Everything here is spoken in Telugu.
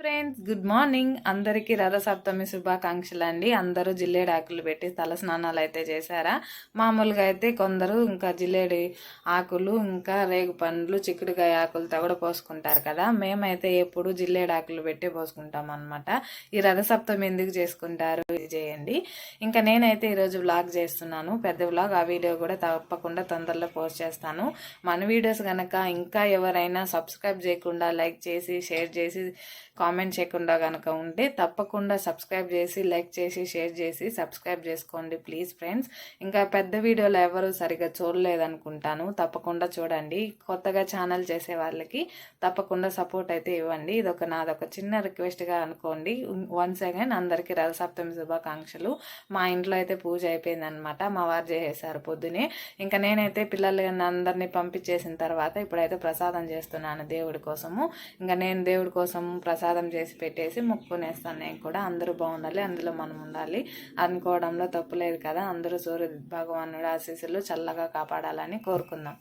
ఫ్రెండ్స్ గుడ్ మార్నింగ్ అందరికీ రథసప్తమి శుభాకాంక్షలు అండి అందరూ జిల్లేడు ఆకులు పెట్టి తల స్నానాలు అయితే చేశారా? మామూలుగా అయితే కొందరు ఇంకా జిల్లేడి ఆకులు ఇంకా రేగు పండ్లు చిక్కుడుకాయ ఆకులతో కూడా పోసుకుంటారు కదా? మేమైతే ఎప్పుడు జిల్లేడు ఆకులు పెట్టి పోసుకుంటాం అనమాట ఈ రథసప్తమి ఎందుకు చేసుకుంటారు? ఇది చేయండి. ఇంకా నేనైతే ఈరోజు వ్లాగ్ చేస్తున్నాను. పెద్ద వ్లాగ్ ఆ వీడియో కూడా తప్పకుండా తొందరలో పోస్ట్ చేస్తాను. మన వీడియోస్ కనుక ఇంకా ఎవరైనా సబ్స్క్రైబ్ చేయకుండా లైక్ చేసి షేర్ చేసి కామెంట్ కామెంట్ చేయకుండా కనుక ఉంటే తప్పకుండా సబ్స్క్రైబ్ చేసి లైక్ చేసి షేర్ చేసి సబ్స్క్రైబ్ చేసుకోండి ప్లీజ్ ఫ్రెండ్స్. ఇంకా పెద్ద వీడియోలు ఎవరు సరిగా చూడలేదనుకుంటాను. తప్పకుండా చూడండి. కొత్తగా ఛానల్ చేసే వాళ్ళకి తప్పకుండా సపోర్ట్ అయితే ఇవ్వండి. ఇది ఒక నాదొక చిన్న రిక్వెస్ట్గా అనుకోండి. వన్స్ అగైన్ అందరికీ రథసప్తమి శుభాకాంక్షలు. మా ఇంట్లో అయితే పూజ అయిపోయింది అనమాట మా వారు చేసేసారు పొద్దునే. ఇంకా నేనైతే పిల్లలు అందరినీ పంపించేసిన తర్వాత ఇప్పుడైతే ప్రసాదం చేస్తున్నాను దేవుడి కోసము. ఇంకా నేను దేవుడి కోసం ప్రసాదం ప్రసాదం చేసి పెట్టేసి మొక్కునేస్తాను నేను కూడా. అందరూ బాగుండాలి అందులో మనం ఉండాలి. అనుకోవడంలో తప్పులేదు కదా అందరూ సూర్య భగవానుడు ఆశీస్సులు చల్లగా కాపాడాలని కోరుకుందాం.